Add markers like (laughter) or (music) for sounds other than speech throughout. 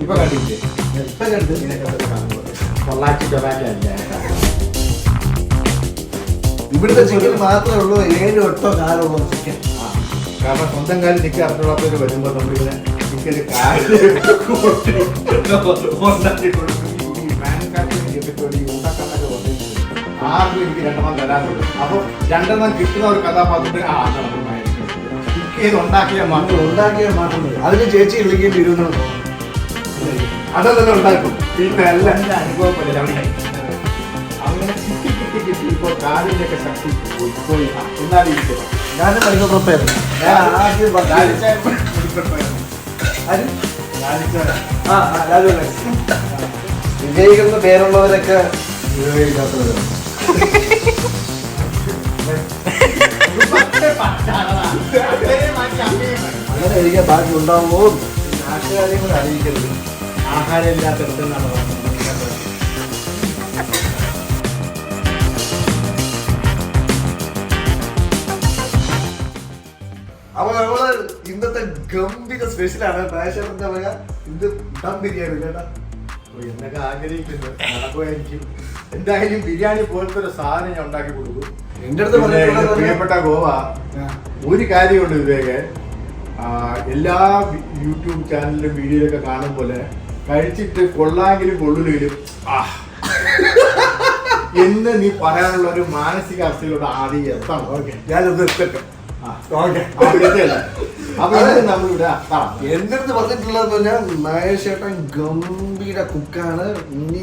ഇപ്പൊ കണ്ടില്ലേ? ഇപ്പൊ കണ്ട്? കാണുമ്പോൾ പൊള്ളാച്ചി അല്ല? ഇവിടുത്തെ ചിക്കൻ മാത്രമേ ഉള്ളൂ ഏഴ് എട്ടോ കാലുള്ളൂ ചിക്കൻ കാരണം സ്വന്തം കാലിൽ നിൽക്കുക അറിഞ്ഞുള്ളവർ വരുമ്പോൾ നമ്മളിങ്ങനെ ചിക്കന് കാലിൽ ആർക്കും എനിക്ക് രണ്ടെണ്ണം തരാനുള്ളൂ അപ്പോൾ രണ്ടെണ്ണം കിട്ടുന്ന ഒരു കഥാപാത്രത്തിന് ആ നമ്മൾ ഉണ്ടാക്കിയ മാത്രം ഉണ്ടാക്കിയാൽ മാത്രമേ അതിന് ചേച്ചി ഇല്ലെങ്കിൽ വരുമെന്നാണ് അതെല്ലാം ഉണ്ടാക്കും. പിന്നെ അല്ല. അവിടെ അങ്ങനെ കിട്ടി കിട്ടി കിട്ടി ഇപ്പോൾ കാലിന്റെ ഒക്കെ ശക്തി പോയി. പോയി. ആ, എന്നാലും ഇരിക്കണം ഞാനും മൈക്രോപ്രൊപ്പായിരുന്നു ഞാൻ ആദ്യം പറഞ്ഞു ആര്? ആ, ആ. വിജയിക്കുന്ന പേരുള്ളവരൊക്കെ വിജയിക്കാത്തവരാണ് അങ്ങനെ എനിക്ക് ബാക്കി ഉണ്ടാവുമോ? നാട്ടുകാരെയും കൂടെ അറിയിക്കരുത്. ആഹാരം ഇല്ലാത്തടത്തെന്നാണ് അപ്പൊ നമ്മൾ ഇന്നത്തെ ഗംഭീര സ്പെഷ്യലാണ് പാഷൻ എന്താ പറയാ? ഇത് ദം ബിരിയാണി കേട്ടാ. എന്നൊക്കെ ആഗ്രഹിക്കുന്നു. നടക്കുമായിരിക്കും എന്തായാലും ബിരിയാണി പോലത്തെ ഒരു സാധനം ഞാൻ ഉണ്ടാക്കി കൊടുക്കും. എന്റെ അടുത്ത് പ്രിയപ്പെട്ട ഗോവ. ഒരു കാര്യമുണ്ട് വിവേക് എല്ലാ യൂട്യൂബ് ചാനലിലും വീഡിയോയിലൊക്കെ കാണും പോലെ കഴിച്ചിട്ട് കൊള്ളാങ്കിലും കൊള്ളിലും എന്ന് നീ പറയാനുള്ള ഒരു മാനസികാവസ്ഥയിലൂടെ ആദ്യം എത്താം ഓക്കെ. ഞാനത് എത്തട്ടെ. ഓക്കെ. അപ്പൊ ഇത് നമ്മളിവിടെ ആ, എന്റെ അടുത്ത് പറഞ്ഞിട്ടുള്ളത് പറഞ്ഞാൽ മഹേഷേട്ടൻ ഗംഭീര കുക്കാണ്. നീ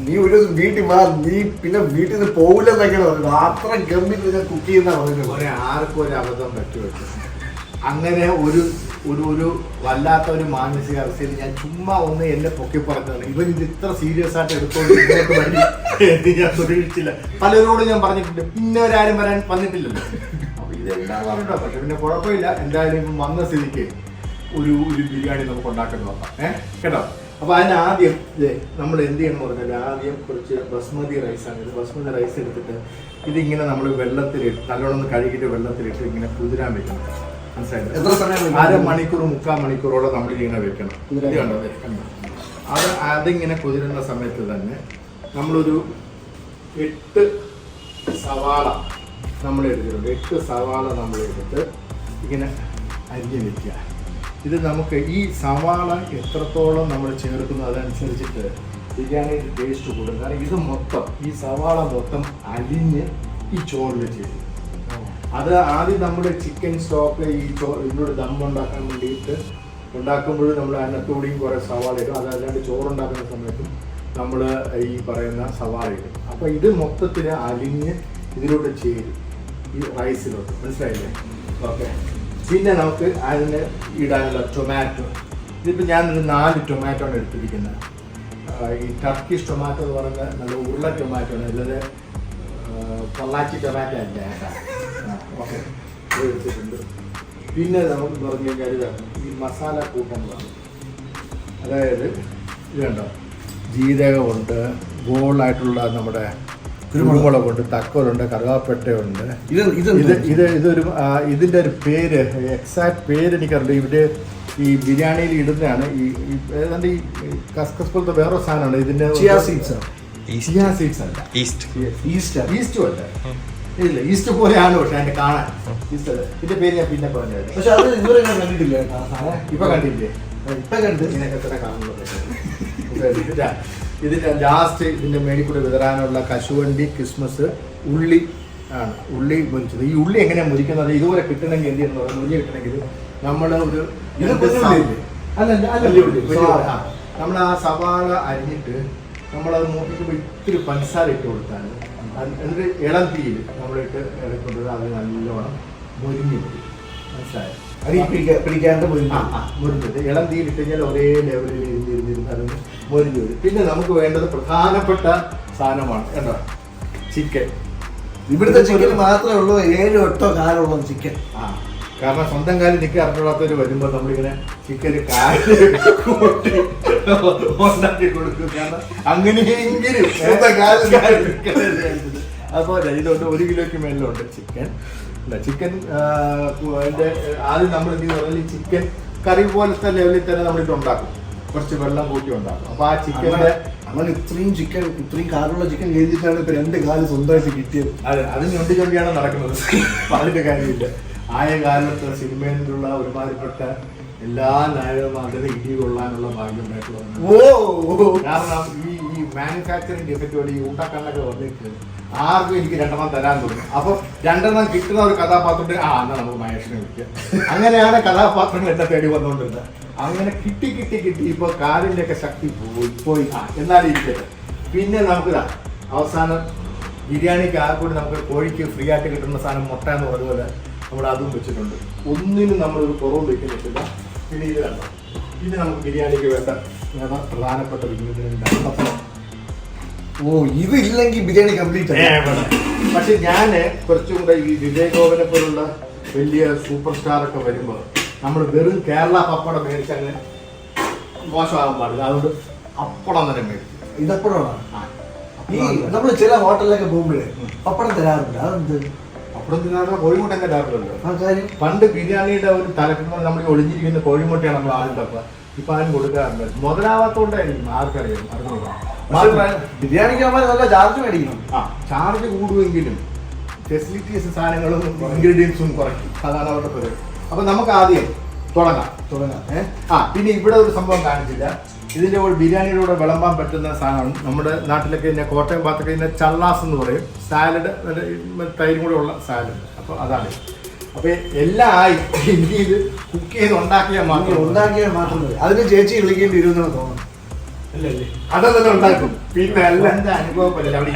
നീ ഒരു ദിവസം വീട്ടിൽ മാ നീ പിന്നെ വീട്ടിൽ നിന്ന് പോകില്ലെന്നൊക്കെയാണ് പറഞ്ഞത്. അത്ര ഗംഭീര കുക്ക് ചെയ്യുന്ന മോനെ ആർക്കും ഒരു അബദ്ധം പറ്റുമല്ലോ അങ്ങനെ ഒരു ഒരു ഒരു വല്ലാത്ത ഒരു മാനസികാവസ്ഥയിൽ ഞാൻ ചുമ്മാ ഒന്ന് എന്നെ പൊക്കി പറഞ്ഞതാണ്. ഇവൻ ഇത് ഇത്ര സീരിയസ് ആയിട്ട് എടുത്തോണ്ട് ഇങ്ങോട്ട് ഞാൻ പ്രതീക്ഷിച്ചില്ല. പലരോടും ഞാൻ പറഞ്ഞിട്ടുണ്ട്. പിന്നെ ഒരാരും വരാൻ വന്നിട്ടില്ലല്ലോ. അപ്പൊ ഇതെല്ലാം പറഞ്ഞിട്ടോ? പക്ഷെ പിന്നെ കുഴപ്പമില്ല. എന്തായാലും ഇപ്പം വന്ന സ്ഥിതിക്ക് ഒരു ഒരു ബിരിയാണി നമുക്ക് ഉണ്ടാക്കാൻ നോക്കാം. ഏഹ് കേട്ടോ? അപ്പൊ അതിനാദ്യം നമ്മൾ എന്ത് ചെയ്യണം പറഞ്ഞാൽ ആദ്യം കുറച്ച് ബസ്മതി റൈസാണ് ഇത് ബസ്മതി റൈസ് എടുത്തിട്ട് ഇതിങ്ങനെ നമ്മൾ വെള്ളത്തിലിട്ട് നല്ലോണം കഴുകിയിട്ട് വെള്ളത്തിലിട്ട് ഇങ്ങനെ കുതിരാൻ വെക്കണം? എത്ര സമയം? അര മണിക്കൂർ മുക്കാൽ മണിക്കൂറോളം നമ്മൾ ഇങ്ങനെ വെക്കണം. ഇത് കണ്ടോ? കണ്ടോ അത് അതിങ്ങനെ കുതിരുന്ന സമയത്ത് തന്നെ നമ്മളൊരു എട്ട് സവാള നമ്മൾ എടുത്തിട്ടുണ്ട്. എട്ട് സവാള നമ്മൾ എടുത്ത് ഇങ്ങനെ അരിഞ്ഞ് വെക്കുക. ഇത് നമുക്ക് ഈ സവാള എത്രത്തോളം നമ്മൾ ചേർക്കുന്നു അതനുസരിച്ചിട്ട് ബിരിയാണിയുടെ ടേസ്റ്റ് കൂടും. കാരണം ഇത് മൊത്തം ഈ സവാള മൊത്തം അലിഞ്ഞ് ഈ ചോറിൽ ചേരും. അത് ആദ്യം നമ്മുടെ ചിക്കൻ സ്റ്റോക്ക് ഈ ഇതിനോട് ദം ഉണ്ടാക്കാൻ വേണ്ടിയിട്ട് ഉണ്ടാക്കുമ്പോൾ നമ്മൾ അതിനകത്തൂടെയും കുറേ സവാള ഇടും. അതല്ലാണ്ട് ചോറുണ്ടാക്കുന്ന സമയത്തും നമ്മൾ ഈ പറയുന്ന സവാള ഇടും. അപ്പോൾ ഇത് മൊത്തത്തിൽ അലിഞ്ഞ് ഇതിലോട്ട് ചേരും. ഈ റൈസിലോട്ട് മനസ്സിലായില്ലേ? ഓക്കെ. പിന്നെ നമുക്ക് അതിന് ഇടാനുള്ള ടൊമാറ്റോ ഇതിപ്പോൾ ഞാനൊരു നാല് ടൊമാറ്റോ ആണ് എടുത്തിരിക്കുന്നത്. ഈ ടർക്കിഷ് ടൊമാറ്റോ എന്ന് പറയുന്നത് നല്ല ഉരുള ടൊമാറ്റോ ആണ്. അല്ലാതെ പൊള്ളാച്ചി ടൊമാറ്റോ അല്ല ഓക്കെ എടുത്തിട്ടുണ്ട്. പിന്നെ നമുക്ക് പറഞ്ഞു കഴിഞ്ഞാൽ ഇതാണ് ഈ മസാല കൂട്ടങ്ങളാണ്. അതായത് ഇതുണ്ടോ ജീരകമുണ്ട് ഗോളായിട്ടുള്ള നമ്മുടെ കുരുമുളകുണ്ട് തക്കോലുണ്ട് കറുവാപ്പട്ടയുണ്ട്. ഇത് ഇത് ഇത് ഇത് ഇതൊരു ഇതിന്റെ ഇതിന്റെ ഒരു പേര് എക്സാക്ട് പേര് എനിക്കറിയില്ല. ഇവിടെ ഈ ബിരിയാണിയിൽ ഇടുന്നതാണ്. ഈ ഈ ഏതാണ്ട് ഈ കസ്കസ് പോലത്തെ വേറെ സാധനമാണ്. ഇതിന്റെ ചിയാ സീഡ്സ് ചിയാ സീഡ്സ് അല്ല. ഈസ്റ്റ് ഈസ്റ്റ് ഈസ്റ്റും അല്ല. ഇല്ല ഈസ്റ്റ് പോലെയാണ് പക്ഷെ അതിന്റെ കാണാൻ. ഈസ്റ്റ് അല്ല. ഇതിന്റെ പേര് ഞാൻ പിന്നെ പറഞ്ഞത് പക്ഷെ അത് ഇതുവരെ ഞാൻ കണ്ടിട്ടില്ല കേട്ടോ ആ സാധനം. ഇപ്പൊ കണ്ടില്ലേ? ഇപ്പൊ കണ്ട് ഇതിനൊക്കെ കാണുന്നുണ്ട്. ഇതിന്റെ ലാസ്റ്റ് ഇതിന്റെ മേടി കൂടെ വിതറാനുള്ള കശുവണ്ടി ക്രിസ്മസ് ഉള്ളി ആണ്. ഉള്ളി മുരിച്ചത് ഈ ഉള്ളി എങ്ങനെയാണ് മുരിക്കുന്നത് ഇതുപോലെ കിട്ടണമെങ്കിൽ എന്ത് ചെയ്യുന്നത് മുരിഞ്ഞ് കിട്ടണമെങ്കിൽ നമ്മൾ ഒരു ഉള്ളി. ഉള്ളി. നമ്മൾ ആ സവാള അരിഞ്ഞിട്ട് നമ്മളത് മൂപ്പിക്കുമ്പോൾ ഇത്തിരി പഞ്ചസാര ഇട്ട് കൊടുത്താണ്. എന്നിട്ട് ഇളം തീയിൽ നമ്മളിട്ട് ഇളക്കുന്നത് അത് നല്ലോണം മുരിഞ്ഞ് പോയി. മനസ്സിലായോ? പിടിക്കാ- പിടിക്കാണ്ട് ആ, മുരിഞ്ഞത് ഇളം തീയിലിട്ട് കഴിഞ്ഞാൽ ഒരേ ലെവലിൽ ഇരുന്നിരുന്നിരുന്ന് അതൊന്ന് മുരിഞ്ഞു വരും. പിന്നെ നമുക്ക് വേണ്ടത് പ്രധാനപ്പെട്ട സാധനമാണ്. എന്താ? ചിക്കൻ. ഇവിടുത്തെ ചിക്കൻ മാത്രമേ ഉള്ളൂ ഏഴ് എട്ടോ കാലമുള്ള ചിക്കൻ. ആ. കാരണം സ്വന്തം കാലിൽ നിൽക്കാൻ അറിഞ്ഞുള്ളവർ വരുമ്പോൾ നമ്മളിങ്ങനെ ചിക്കൻ കാൽ കൂട്ടി ഉണ്ടാക്കി കൊടുക്കും. കാരണം അങ്ങനെയെങ്കിലും സ്വന്തം കാലിൽ ഒരു കിലോയ്ക്ക് മേലിലുണ്ട് ചിക്കൻ. ചിക്കൻ അതിന്റെ ആദ്യം നമ്മൾ എന്ത് പറഞ്ഞാൽ ചിക്കൻ കറി പോലത്തെ ലെവലിൽ തന്നെ നമ്മളിത് ഉണ്ടാക്കും. കുറച്ച് വെള്ളം കൂട്ടി ഉണ്ടാക്കും. അപ്പൊ ആ ചിക്കൻ നമ്മൾ ഇത്രയും ചിക്കൻ ഇത്രയും കാറുള്ള ചിക്കൻ കഴിഞ്ഞിട്ടാണ് ഇപ്പൊ രണ്ട് കാൽ സ്വന്തമായിട്ട് കിട്ടിയത്. അതെ അത് ഞൊണ്ടി ചൊണ്ടിയാണ് നടക്കുന്നത്. പറഞ്ഞിട്ട് കാര്യമില്ല. ആയ കാലത്ത് സിനിമയിലുള്ള ഒരുമാതിരിപ്പെട്ട എല്ലാ നായകന്മാരുടെ ഇടി കൊള്ളാനുള്ള ഭാഗ്യം ഉണ്ടായിട്ടുള്ളതാണ് ഓ. കാരണം ഈ ഈ മാനുഫാക്ചറിങ് പോലെ ഈ ഊട്ടക്കണ്ണൊക്കെ വന്നിട്ട് ആർക്കും എനിക്ക് രണ്ടെണ്ണം തരാൻ തോന്നും. അപ്പൊ രണ്ടെണ്ണം കിട്ടുന്ന ഒരു കഥാപാത്രത്തെ ആ എന്നാ നമുക്ക് മഹേഷിനെ വിളിക്കാം. അങ്ങനെയാണ് കഥാപാത്രങ്ങൾ എന്നെ തേടി വന്നുകൊണ്ടിരുന്നത്. അങ്ങനെ കിട്ടി കിട്ടി കിട്ടി ഇപ്പൊ കാലിന്റെ ഒക്കെ ശക്തി പോയി പോയി. ആ എന്നാലും ഇരിക്കട്ടെ. പിന്നെ നമുക്ക് ദാ അവസാനം ബിരിയാണിക്ക് ആ കൂടി നമുക്ക് കോഴിക്ക് ഫ്രീ ആയിട്ട് കിട്ടുന്ന സാധനം മുട്ട എന്ന് പറഞ്ഞതുപോലെ നമ്മൾ അതും വെച്ചിട്ടുണ്ട്. ഒന്നിനും നമ്മളൊരു കുറവും വെക്കുന്നില്ല. പിന്നെ ഇത് വേണ്ട ഇത് നമുക്ക് ബിരിയാണിക്ക് വേണ്ട. വേണ്ട പ്രധാനപ്പെട്ട ഇൻഗ്രീഡിയന്റ് ഓ ഇത് ഇല്ലെങ്കിൽ ബിരിയാണി കംപ്ലീറ്റ് പക്ഷെ ഞാൻ കുറച്ചും കൂടെ ഈ വിജയ് ഗോപനെ പോലുള്ള വലിയ സൂപ്പർ സ്റ്റാർ ഒക്കെ വരുമ്പോൾ നമ്മൾ വെറും കേരള പപ്പടം മേടിച്ചങ്ങ് മോശമാകാൻ പാടില്ല. അതുകൊണ്ട് അപ്പടം തന്നെ മേടിച്ചു ഇതപ്പഴമാണ് ഈ നമ്മൾ ചില ഹോട്ടലിലൊക്കെ പോകുമ്പോഴേ പപ്പടം തരാറുണ്ട്. അതെന്ത്? അപ്പടം തിന്നാനുള്ള കോഴിമുട്ട എന്റെ ആ പണ്ട് ബിരിയാണിയുടെ ഒരു തലക്കുന്ന നമ്മൾ ഒളിഞ്ഞിരിക്കുന്ന കോഴിമുട്ടയാണ് നമ്മൾ ആദ്യം തപ്പുക ഇപ്പൊ ആരും കൊടുക്കാറുണ്ട്. മുതലാവാത്തോണ്ടായിരിക്കും ആർക്കറിയാം ബിരിയാണിക്ക് നമ്മൾ നല്ല ചാർജ് മേടിക്കണം. ആ ചാർജ് കൂടുമെങ്കിലും ഫെസിലിറ്റീസ് സാധനങ്ങളും ഇൻഗ്രീഡിയൻസും കുറയ്ക്കും. അതാണ് അവരുടെ പരിപാടി. അപ്പൊ നമുക്ക് ആദ്യം തുടങ്ങാം. തുടങ്ങാം. ഏഹ് ആ പിന്നെ ഇവിടെ ഒരു സംഭവം കാണിച്ചില്ല. ഇതിന്റെ കൂടെ ബിരിയാണിയുടെ കൂടെ വിളമ്പാൻ പറ്റുന്ന സാധനമാണ് നമ്മുടെ നാട്ടിലൊക്കെ ഇതിന്റെ കോട്ടയം ഭാഗത്തൊക്കെ ഇതിന്റെ ചള്ളാസ് എന്ന് പറയും. സാലഡ് തൈരും കൂടെ ഉള്ള സാലഡ് അപ്പോൾ അതാണ്. അപ്പോൾ എല്ലാം ആയി ഇനി ഇത് കുക്ക് ചെയ്ത് ഉണ്ടാക്കിയാൽ മാത്രം ഉണ്ടാക്കിയാൽ മാത്രം മതി. അതിന് ചേച്ചി വിളിക്കേണ്ടി വരും എന്നാണ് തോന്നുന്നത് അതെല്ലാം ഉണ്ടാക്കും പിന്നെ അല്ല. എന്താ അനുഭവമല്ല അവിടെ.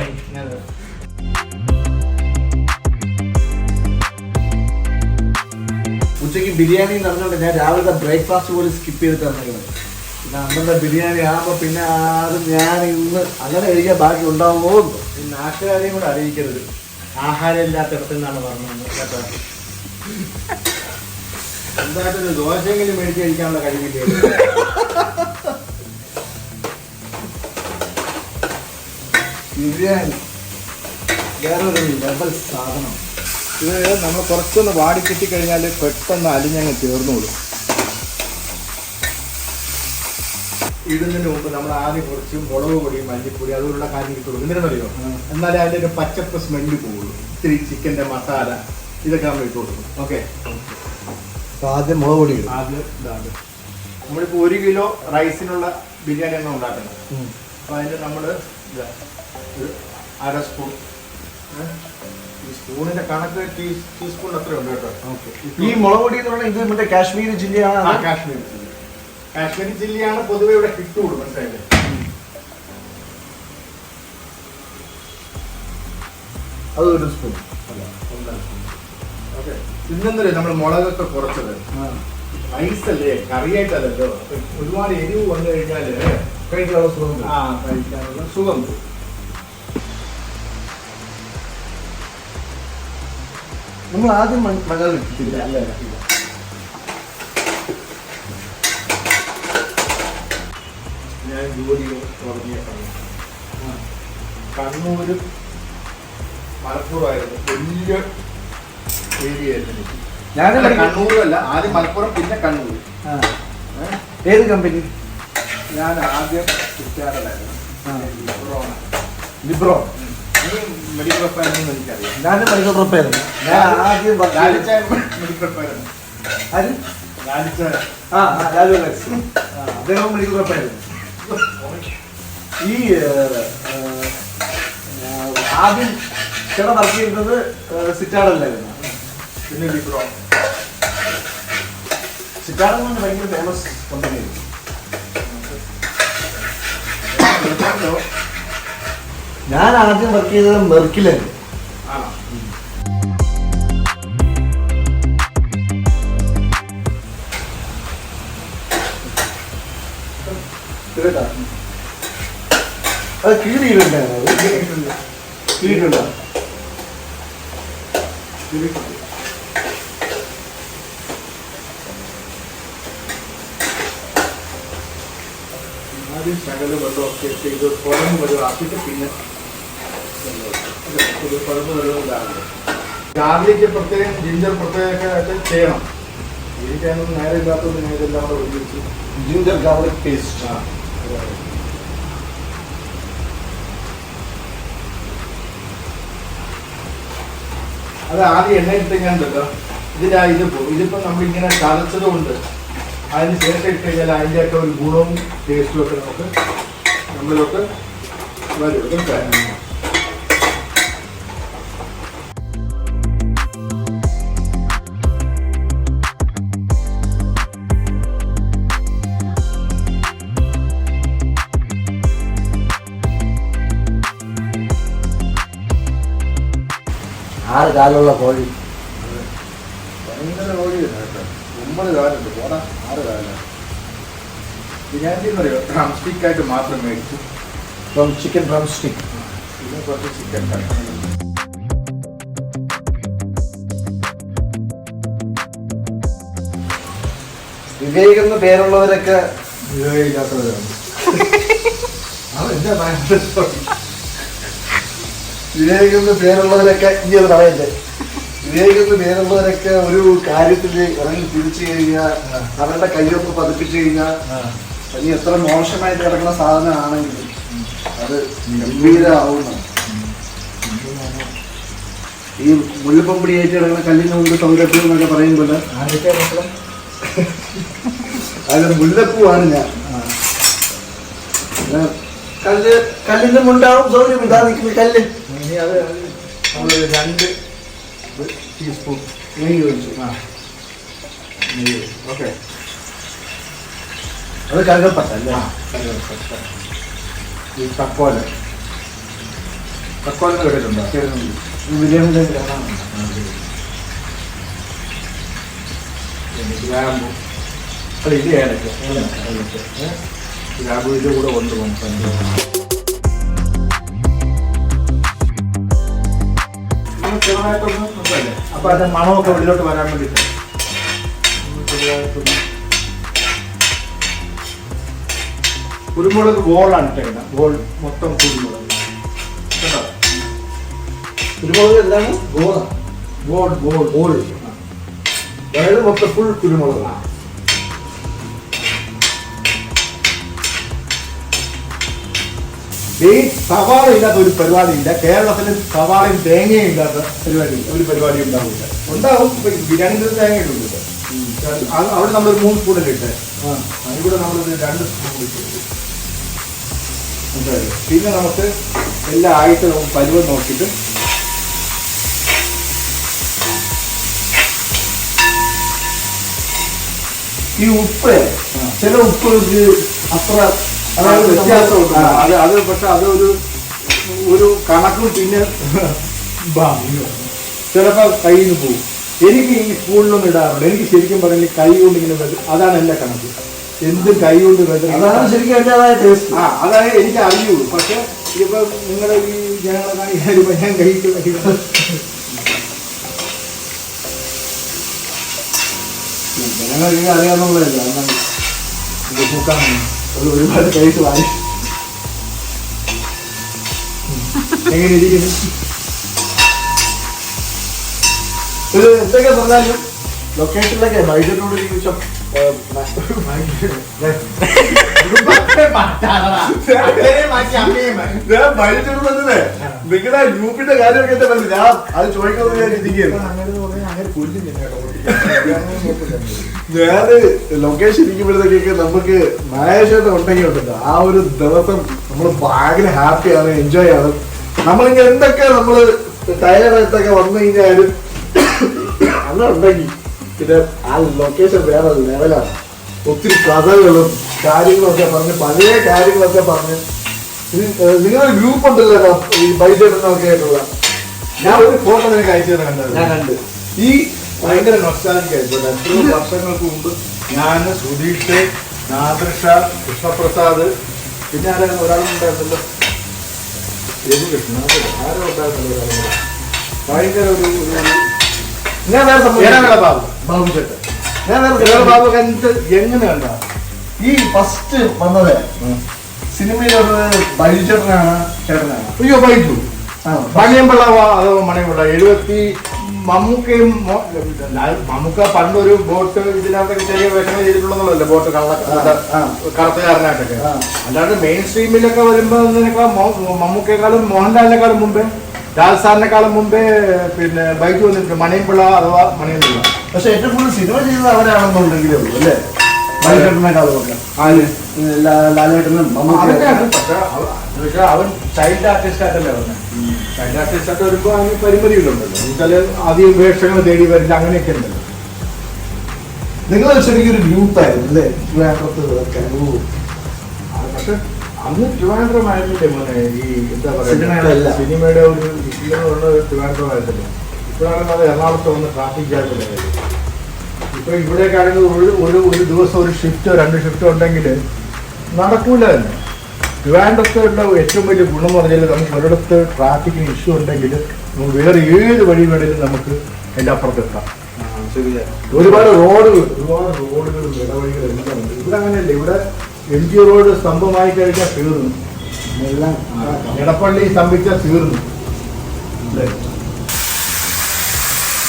ഉച്ചയ്ക്ക് ബിരിയാണി നടന്നുകൊണ്ട് ഞാൻ രാവിലത്തെ ബ്രേക്ക്ഫാസ്റ്റ് പോലും സ്കിപ്പ് ചെയ്തിട്ട് ഇറങ്ങുന്നത് പിന്നെ അന്നത്തെ ബിരിയാണി ആകുമ്പോൾ പിന്നെ അത് ഞാൻ ഇന്ന് അങ്ങനെ കഴിക്കാൻ ബാക്കി ഉണ്ടാവുമോ. ഈ നാട്ടുകാരെയും കൂടെ അറിയിക്കരുത്. ആഹാരം ഇല്ലാത്തടത്ത് നിന്നാണ് പറഞ്ഞത് കേട്ടോ? എന്തായാലും ദോശയെങ്കിലും മേടിച്ച് കഴിക്കാനുള്ള കഴിവില്ലേ? ബിരിയാണി. വേറൊരു ലെവൽ സാധനം. ഇത് നമ്മൾ കുറച്ചൊന്ന് വാടി കിട്ടി കഴിഞ്ഞാൽ പെട്ടെന്ന് അലിഞ്ഞങ്ങ് ചേർന്നോളും. ഇടുന്നതിന് മുമ്പ് നമ്മൾ ആദ്യം കുറച്ച് മുളക് പൊടി മല്ലിപ്പൊടി അതുപോലുള്ള കാര്യം ഇട്ടു എന്തിനാണെന്നറിയോ ഉം. എന്നാലേ അതിന്റെ ഒരു പച്ചപ്പ് സ്മെല്ല് പോകുള്ളൂ ഇത്തിരി ചിക്കന്റെ മസാല ഇതൊക്കെ നമ്മൾ ഇട്ട് കൊടുക്കും. ഓക്കെ ആദ്യം മുളക് പൊടി ആദ്യം ഇതാണ് നമ്മളിപ്പോൾ ഒരു കിലോ റൈസിനുള്ള ബിരിയാണി ആണ് ഉണ്ടാക്കുന്നത്. അപ്പോൾ അതിന് നമ്മൾ ഒരു അര സ്പൂൺ ഈ സ്പൂണിന്റെ കണക്ക് ടീ ടീസ്പൂൺ അത്രയുണ്ട് കേട്ടോ. ഈ മുളക് പൊടി എന്ന് പറഞ്ഞാൽ ഇത് മറ്റേ കാശ്മീർ ജില്ലയാണ്. കാശ്മീർ ചില്ലി കാശ്മീരി ചില്ലിയാണ് പൊതുവെ ഇവിടെ കിട്ടുള്ളൂ മനസ്സിലായില്ലേ? അത് ഒരു സ്പൂൺ ഓക്കെ. ഇന്നെന്തല്ലേ നമ്മൾ മുളകൊക്കെ കുറച്ചത്. റൈസല്ലേ കറിയായിട്ടല്ലല്ലോ ഒരുപാട് എരിവ് വന്നു കഴിഞ്ഞാൽ കഴിക്കാനുള്ള സുഖം ആ കഴിക്കാനുള്ള സുഖം നമ്മൾ ആദ്യം മ- കിട്ടില്ല അല്ല ഇല്ല ഞാൻ ജോലി തുടങ്ങിയ സമയം കണ്ണൂര് മലപ്പുറമായിരുന്നു. വലിയ ഏരിയ ആയിരുന്നു എനിക്ക് ഞാൻ കണ്ണൂരല്ല ആദ്യം മലപ്പുറം പിന്നെ കണ്ണൂർ. ഏത് കമ്പനി? ഞാൻ ആദ്യം കുറ്റാറിലായിരുന്നു. ലിബ്രോ. മെഡിക്കൽ പ്രൊഫൈലെന്ന് എനിക്കറിയാം. ഞാൻ മെഡിക്കൽ പ്രൊഫൈലായിരുന്നു ഞാൻ ആദ്യം മെഡിക്കൽ ആര്? ലാലിച്ചായ ആ. ആ, അദ്ദേഹം മെഡിക്കൽ പ്രൊഫൈലായിരുന്നു ഈ ആദ്യം ചില വർക്ക് ചെയ്യുന്നത് സിറ്റാഡല്ലായിരുന്നു. പിന്നെ ലിബ്രോ സിറ്റാഡ് എന്ന് പറഞ്ഞാൽ ഭയങ്കര ഫേമസ് കമ്പനിയായിരുന്നു ഞാൻ ആദ്യം വർക്ക് ചെയ്തത് മെർക്കിലായിരുന്നു. കേട്ടാ. അത് കീറിയിട്ടുണ്ടായിരുന്നു അത് കീറിയിട്ടുണ്ടോ. ആദ്യം ശകല വെള്ളമൊക്കെ ഇട്ട് ഇത് കുഴമ്പ് വെള്ളം ആക്കിയിട്ട് പിന്നെ ഇത് കുഴമ്പ് വെള്ളം ഇതാണ് ഗാർലിക്ക് പ്രത്യേകം ജിഞ്ചർ പ്രത്യേകം ഒക്കെ ചെയ്യണം. എനിക്കതൊന്നും നേരെ ഇല്ലാത്തത് ഞാൻ ഇതെല്ലാം കൂടെ ഒരുമിച്ച് ജിഞ്ചർ ഗാർലിക് പേസ്റ്റ് ആ, അതെ. ആദ്യം എണ്ണ ഇട്ട് കണ്ടല്ലോ ഇതിലാ ഇത് ഇതിപ്പോ നമ്മളിങ്ങനെ ചതച്ചത് കൊണ്ട് അതിന് ശേഷം ഇട്ട് കഴിഞ്ഞാൽ അതിന്റെ ഒക്കെ ഒരു ഗുണവും ടേസ്റ്റും ഒക്കെ നമുക്ക് നമ്മളൊക്കെ വരും ആറ് കാലുള്ള കോഴി. ഭയങ്കര കോഴിയാണ് കേട്ടോ. ഒമ്പത് കാലുണ്ട്. പോടാ ആറ് കാലാണ് ബിരിയാണി എന്ന് പറയുമോ ഡ്രം സ്റ്റിക്കായിട്ട് മാത്രം മേടിച്ചു. ഫ്രം ചിക്കൻ ഡ്രം സ്റ്റിക്ക് പിന്നെ കുറച്ച് ചിക്കൻ വിവേക് എന്ന് പേരുള്ളവരൊക്കെ വിവേകില്ലാത്തവരാണ് (laughs) ഭയങ്കര story. വിവേക് എന്ന് പേരുള്ളവരൊക്കെ ഇനി അത് പറയല്ലേ? വിവേക് പേരുള്ളവരൊക്കെ ഒരു കാര്യത്തിൽ ഇറങ്ങി തിരിച്ചു കഴിഞ്ഞാൽ അവരുടെ കയ്യൊന്ന് പതിപ്പിച്ചു കഴിഞ്ഞാൽ അല്ലെങ്കിൽ ഇനി എത്ര മോശമായിട്ട് കിടക്കുന്ന സാധനമാണെങ്കിൽ അത് ഗംഭീരമാവുന്ന ഈ മുല്ലപ്പമ്പടിയായിട്ട് കിടക്കുന്ന കല്ലിന് മുമ്പ് സൗരഭ്യം എന്നൊക്കെ പറയുമ്പോൾ അതിൽ മുല്ലപ്പൂവാണ് ഞാൻ. കല്ല് കല്ലിന്റെ മുണ്ടാവും സൗകര്യം ഇതാ നിൽക്കുന്ന കല്ല്. ഇനി അത് നമ്മളൊരു രണ്ട് ടീസ്പൂൺ നെയ്യ് ഒഴിച്ചു. ആ നെയ്യ് ഓക്കെ അത് കഴുകപ്പട്ട അല്ലേ? ഈ തക്കോല. തക്കോല കേട്ടിട്ടുണ്ടോ ബിരിയാണിയുടെ ഗ്രാമ്പു അത് ഇത് ഏലക്ക ഏലക്ക. ഏ? ഗ്രാമ്പു ഇതിന്റെ കൂടെ കൊണ്ട് പോകും ചെറുതായിട്ടൊന്ന് നോക്കല്ലേ അപ്പൊ അതിന്റെ മണമൊക്കെ ഉള്ളിലോട്ട് വരാൻ ചെറുതായിട്ടൊന്ന് കുരുമുളക് ബോളാണ് ഇട്ടേക്കുന്നത് ബോൾ മൊത്തം കുരുമുളക്. കേട്ടോ? കുരുമുളക് എന്താണ്? ബോളാണ് ബോൾ ബോൾ ബോൾ അതായത് മൊത്തം ഫുൾ കുരുമുളക് ഈ സവാള ഇല്ലാത്ത ഒരു പരിപാടി ഇല്ല കേരളത്തിൽ സവാളയും തേങ്ങയും ഇല്ലാത്ത പരിപാടി ഒരു പരിപാടി ഉണ്ടാവില്ല. ഉണ്ടാവും. ബിരിയാണി തേങ്ങ ഇട്ടുണ്ട് അവിടെ നമ്മളൊരു മൂന്ന് സ്പൂണിൽ ഇട്ട്? അതിലൂടെ നമ്മൾ രണ്ട് സ്പൂൺ മനസ്സിലായോ? പിന്നെ നമുക്ക് എല്ലാം ആയിട്ട് നമുക്ക് പരുവം നോക്കിയിട്ട് ഈ ഉപ്പ്. ചില ഉപ്പ് അത്ര അതായത് വ്യത്യാസം അത് അത് പക്ഷെ അതൊരു ഒരു കണക്കും പിന്നെ ചിലപ്പോൾ കയ്യിൽ നിന്ന് പോകും എനിക്ക് ഈ സ്കൂളിലൊന്നും ഇടാറുണ്ട് എനിക്ക് ശരിക്കും പറഞ്ഞു കൈ കൊണ്ട് ഇങ്ങനെ വരും അതാണ് എന്റെ കണക്ക്. എന്ത് കൈ കൊണ്ട് വരും അതാണ് ശരിക്കും അതായത് ടേസ്റ്റ് ആ അതാണ് എനിക്ക് അറിയുള്ളൂ പക്ഷെ ഇപ്പൊ നിങ്ങളുടെ ഈ ജനങ്ങളെ കാണിക്കാൻ ഞാൻ ജനങ്ങൾ വയ്ക്കുന്നത് ജനങ്ങൾക്ക് അറിയാവുന്നതല്ല ഒരുപാട് പൈസ വാങ്ങി എങ്ങനെ ഇരിക്കുന്നു ഇത് എന്തൊക്കെ പറഞ്ഞാലും ലൊക്കേഷനിലൊക്കെ വൈകിട്ടോട് നിങ്ങളുടെ ഗ്രൂപ്പിന്റെ കാര്യമൊക്കെ എന്താ പറഞ്ഞത് ഞാൻ അത് ചോദിക്കുന്നത് ഞാൻ ഇരിക്കുകയാണ് ഞാൻ ലൊക്കേഷൻ ഇരിക്കുമ്പോഴത്തേക്കൊക്കെ നമുക്ക് മഹേഷേട്ട ഉണ്ടെങ്കിൽ ഉണ്ടല്ലോ. ആ ഒരു ദിവസം നമ്മൾ ഭയങ്കര ഹാപ്പിയാണ് എൻജോയ് ആണ്. നമ്മളിങ്ങനെ എന്തൊക്കെ നമ്മൾ ടയർഡായിട്ടൊക്കെ വന്നു കഴിഞ്ഞാലും അന്ന് ഉണ്ടെങ്കിൽ പിന്നെ ആ ലൊക്കേഷൻ വേറെ ലെവലാണ് ഒത്തിരി കഥകളും കാര്യങ്ങളൊക്കെ പറഞ്ഞ് പഴയ കാര്യങ്ങളൊക്കെ പറഞ്ഞ്. നിങ്ങളൊരു ഗ്രൂപ്പ് ഉണ്ടല്ലോ ഈ ബൈജേട്ടനൊക്കെ ആയിട്ടുള്ള. ഞാൻ ഒരു ഫോട്ടോ നിനക്ക് അയച്ചു തരാൻ കണ്ടത് ഞാൻ കണ്ട്. ഈ ഭയങ്കര നൊസ്റ്റാലിക്കായിരുന്നു എത്രയോ വർഷങ്ങൾക്ക് മുമ്പ് ഞാൻ സുധീഷ് നാദൃഷ കൃഷ്ണപ്രസാദ് പിന്നെ ആരായിരുന്നു ഒരാളുണ്ടായിരുന്നല്ലോ? ഏത് കൃഷ്ണ ആരോ ഉണ്ടായിരുന്നല്ലോ ഭയങ്കര ഒരു ഞാൻ വേറെ സംഭവം ബാബു? ബാബു ചേട്ടൻ. ഞാൻ വേറെ ബാബു? കണ്ടിട്ട് എങ്ങനെ കണ്ട? ഈ ഫസ്റ്റ് വന്നത് സിനിമയിൽ ഒരു ബൈജേട്ടനാണ് ചേട്ടനാണ്. അയ്യോ ബൈജു. ആ മണിയമ്പള്ള അതോ മണിയമ്പള്ള എഴുപത്തി മമ്മൂക്കയും മമ്മൂക്ക പണ്ട് പണ്ടൊരു ബോട്ട് ഇതിനകത്തൊക്കെ ചെറിയ വേഷങ്ങൾ ചെയ്തിട്ടുള്ളതല്ലേ ബോട്ട് കള്ള ആ. അല്ലാണ്ട് മെയിൻ സ്ട്രീമിലൊക്കെ വരുമ്പോ മമ്മൂക്കേക്കാളും മമ്മൂക്കയെക്കാളും മോഹൻലാലിനെക്കാളും മുമ്പേ ലാൽസാറിനെക്കാളും മുമ്പേ പിന്നെ ബൈക്ക് വന്നിട്ടുണ്ട്. മണിയമ്പിള്ള അഥവാ മണിയമ്പിള്ള പക്ഷെ ഏറ്റവും കൂടുതൽ സിനിമ ചെയ്തത് അവരാണെന്നുണ്ടെങ്കിലേ ഉള്ളൂ അല്ലേ? ലാലേട്ടനും അവൻ ചൈൽഡ് ആർട്ടിസ്റ്റ് ആയിട്ടല്ലേ വന്നത് ചൈൽഡ് ആർട്ടിസ്റ്റ് ആയിട്ട് വരുമ്പോ അതിന് പരിമിതികളുണ്ടല്ലോ എന്നുവെച്ചാൽ ആദ്യം വേഷങ്ങൾ തേടി വരില്ല അങ്ങനെയൊക്കെ ഉണ്ടല്ലോ. നിങ്ങൾ ശരിക്കും ഒരു ഗ്രൂപ്പ് ആയിരുന്നു അല്ലേ? ട്രിവാൻഡ്രത്ത് പക്ഷെ അന്ന് ട്രിവാൻഡ്രമായിരുന്നില്ലേ മോനെ? ഈ എന്താ പറയുക. സിനിമയുടെ ഒരു പറഞ്ഞത് ആയിരുന്നില്ല ഇപ്പോഴാണ് അത് എറണാകുളത്ത് വന്ന് ട്രാഫിക് കാര്യം ഇപ്പൊ ഇവിടേക്കാണെങ്കിൽ ഒരു ഒരു ദിവസം ഒരു ഷിഫ്റ്റോ രണ്ട് ഷിഫ്റ്റോ ഉണ്ടെങ്കിൽ നടക്കൂല തന്നെ. ട്രിവാൻഡ്രത്തുള്ള ഏറ്റവും വലിയ ഗുണം എന്ന് പറഞ്ഞാൽ നമുക്ക് ഒരിടത്ത് ട്രാഫിക്കിന് ഇഷ്യൂ ഉണ്ടെങ്കിൽ നമുക്ക് വേറെ ഏത് വഴി വേണേലും നമുക്ക് എന്റെ അപ്പുറത്തെത്താം ഒരുപാട് റോഡുകൾ ഒരുപാട് റോഡുകളും ഇടവഴികളും എല്ലാം ഉണ്ട്. ഇവിടെ അങ്ങനെയല്ല ഇവിടെ എം ജി റോഡ് സ്തംഭമായി കഴിഞ്ഞാൽ തീർന്നു. എല്ലാം എടപ്പള്ളി സ്തംഭിച്ചാൽ തീർന്നു. അല്ലേ?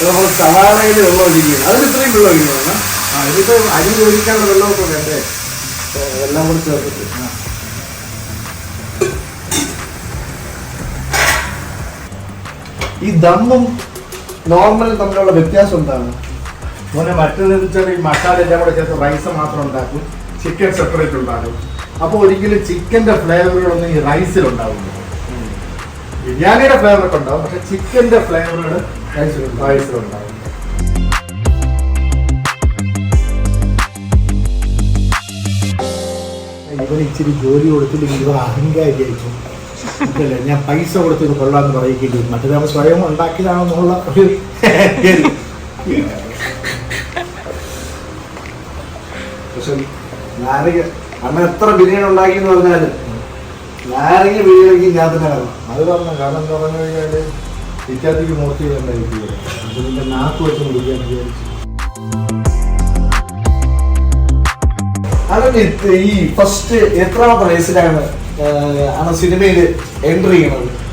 നമ്മൾ സവാളയിൽ വെള്ളം അതിന് ഇത്രയും വെള്ളം ഒഴിക്കണം. ആ ഇതിപ്പോ അരി ഒഴിക്കാനുള്ള വെള്ളമൊക്കെ വേണ്ടേ? എല്ലാം കൂടി ചേർത്തിട്ട്. ഈ ദമ്മും നോർമലും തമ്മിലുള്ള വ്യത്യാസം എന്താണ്? മോനെ മറ്റേത് വെച്ചാൽ ഈ മസാല എല്ലാം കൂടെ ചേർത്ത് റൈസ് മാത്രം ഉണ്ടാക്കും. ചിക്കൻ സെപ്പറേറ്റ് ഉണ്ടാക്കും. അപ്പോൾ ഒരിക്കലും ചിക്കന്റെ ഫ്ലേവറുകളൊന്നും ഈ റൈസിൽ ഉണ്ടാവില്ല. ബിരിയാണിയുടെ ഫ്ലേവർ ഒക്കെ ഉണ്ടാവും പക്ഷെ ചിക്കന്റെ ഫ്ലേവറുകൾ റൈസിൽ ഉണ്ടാവും ഇവൻ ഇച്ചിരി ജോലി കൊടുത്തില്ലെങ്കിൽ ഇവർ അഹങ്കാരിയായിരിക്കും. അതല്ലേ ഞാൻ പൈസ കൊടുത്ത് ഇത് കൊള്ളാന്ന് പറയിക്കേണ്ടി വരും മറ്റേ നമ്മൾ സ്വയം ഉണ്ടാക്കിയതാണെന്നുള്ള ഒരു പക്ഷെ നാരങ്ങ അന്ന് എത്ര ബിരിയാണി ഉണ്ടാക്കി എന്ന് പറഞ്ഞാലും നാരങ്ങ ബിരിയാണിക്ക് ഞാൻ തന്നെ കാരണം അത് പറഞ്ഞു കാരണം എന്ന് പറഞ്ഞു കഴിഞ്ഞാൽ ഇറ്റാത്തിക്ക് മൂർത്തി വേണ്ടായിരിക്കും അതിന്റെ നാക്ക് വെച്ച് മുടിക്കാൻ വിചാരിച്ചു. അല്ല ഈ ഫസ്റ്റ് എത്രാമത്തെ വയസ്സിലാണ് ആണ് സിനിമയിൽ എൻട്രി ചെയ്യണത്.